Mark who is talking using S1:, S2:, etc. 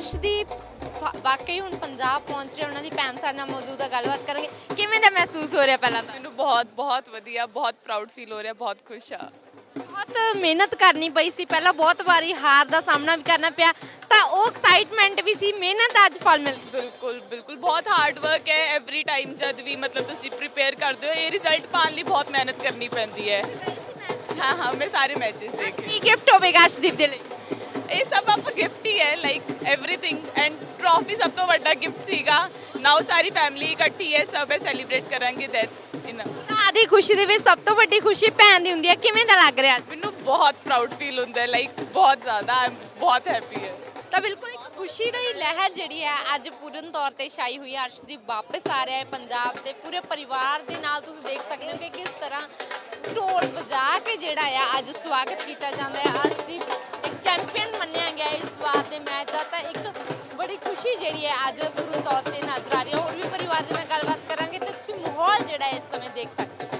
S1: ਅਰਸ਼ਦੀਪ ਵਾਕਈ ਹੁਣ ਪੰਜਾਬ ਪਹੁੰਚ ਰਹੇ ਉਹਨਾਂ ਦੀ ਭੈਣ ਸਾਡੇ ਨਾਲ ਮੌਜੂਦ ਹੈ ਗੱਲਬਾਤ ਕਰਾਂਗੇ। ਕਿਵੇਂ ਦਾ ਮਹਿਸੂਸ ਹੋ ਰਿਹਾ ਪਹਿਲਾਂ ਤਾਂ?
S2: ਮੈਨੂੰ ਬਹੁਤ ਬਹੁਤ ਵਧੀਆ ਬਹੁਤ ਪ੍ਰਾਊਡ ਫੀਲ ਹੋ ਰਿਹਾ ਬਹੁਤ ਖੁਸ਼ ਆ
S1: ਬਹੁਤ ਮਿਹਨਤ ਕਰਨੀ ਪਈ ਸੀ ਪਹਿਲਾਂ ਬਹੁਤ ਵਾਰੀ ਹਾਰ ਦਾ ਸਾਹਮਣਾ ਵੀ ਕਰਨਾ ਪਿਆ ਤਾਂ ਉਹ ਐਕਸਾਈਟਮੈਂਟ ਵੀ ਸੀ ਮਿਹਨਤ ਦਾ ਅੱਜ ਫਲ ਮਿਲ
S2: ਬਿਲਕੁਲ ਬਿਲਕੁਲ ਬਹੁਤ ਹਾਰਡ ਵਰਕ ਹੈ ਐਵਰੀ ਟਾਈਮ ਜਦ ਵੀ ਮਤਲਬ ਤੁਸੀਂ ਪ੍ਰਿਪੇਅਰ ਕਰਦੇ ਹੋ ਇਹ ਰਿਜ਼ਲਟ ਪਾਉਣ ਲਈ ਬਹੁਤ ਮਿਹਨਤ ਕਰਨੀ ਪੈਂਦੀ ਹੈ। ਹਾਂ ਹਾਂ ਮੈਂ ਸਾਰੇ ਮੈਚਸ ਦੇਖੇ।
S1: ਕੀ ਗਿਫਟ ਹੋਵੇਗਾ ਅਰਸ਼ਦੀਪ ਦੇ ਲਈ?
S2: ਇਹ ਸਭ ਆਪਾਂ ਗਿਫਟ ਹੀ ਹੈ ਲਾਈਕ ਵੱਡਾ ਗਿਫਟ ਸੀਗਾ। ਨਾਓ ਸਾਰੀ ਫੈਮਿਲੀ ਇਕੱਠੀ ਹੈ ਸਭ ਸੈਲੀਬ੍ਰੇਟ ਕਰਾਂਗੇ ਦੈਟਸ ਇਨਫ
S1: ਭਰਾ ਦੀ ਖੁਸ਼ੀ ਦੇ ਵਿੱਚ ਸਭ ਤੋਂ ਵੱਡੀ ਖੁਸ਼ੀ ਭੈਣ ਦੀ ਹੁੰਦੀ ਹੈ। ਕਿਵੇਂ ਦਾ ਲੱਗ ਰਿਹਾ? ਅੱਜ
S2: ਮੈਨੂੰ ਬਹੁਤ ਪ੍ਰਾਊਡ ਫੀਲ ਹੁੰਦਾ ਹੈ ਲਾਈਕ ਬਹੁਤ ਜ਼ਿਆਦਾ ਆਈ ਬਹੁਤ ਹੈਪੀ ਹੈ।
S1: ਤਾਂ ਬਿਲਕੁਲ ਇੱਕ ਖੁਸ਼ੀ ਦੀ ਲਹਿਰ ਜਿਹੜੀ ਹੈ ਅੱਜ ਪੂਰਨ ਤੌਰ ਤੇ ਛਾਈ ਹੋਈ ਹੈ। ਅਰਸ਼ਦੀਪ ਵਾਪਸ ਆ ਰਿਹਾ ਹੈ ਪੰਜਾਬ ਤੇ ਪੂਰੇ ਪਰਿਵਾਰ ਦੇ ਨਾਲ। ਤੁਸੀਂ ਦੇਖ ਸਕਦੇ ਹੋ ਕਿ ਕਿਸ ਤਰ੍ਹਾਂ ਢੋਲ ਵਜਾ ਕੇ ਜਿਹੜਾ ਆ ਅੱਜ ਸਵਾਗਤ ਕੀਤਾ ਜਾਂਦਾ ਹੈ। ਅਰਸ਼ਦੀਪ ਇੱਕ ਚੈਂਪੀਅਨ ਮੰਨਿਆ ਗਿਆ ਹੈ ਇਸ ਵਾਰ ਦੇ ਮੈਚ ਦਾ। ਤਾਂ ਇੱਕ ਖੁਸ਼ੀ ਜਿਹੜੀ ਹੈ ਅੱਜ ਪੂਰਨ ਤੌਰ ਤੇ ਨਜ਼ਰ ਆ ਰਹੀ ਹੈ। ਹੋਰ ਵੀ ਪਰਿਵਾਰ ਦੇ ਨਾਲ ਗੱਲਬਾਤ ਕਰਾਂਗੇ ਤੇ ਤੁਸੀਂ ਮਾਹੌਲ ਜਿਹੜਾ ਹੈ ਇਸ ਸਮੇਂ ਦੇਖ ਸਕਦੇ ਹੋ।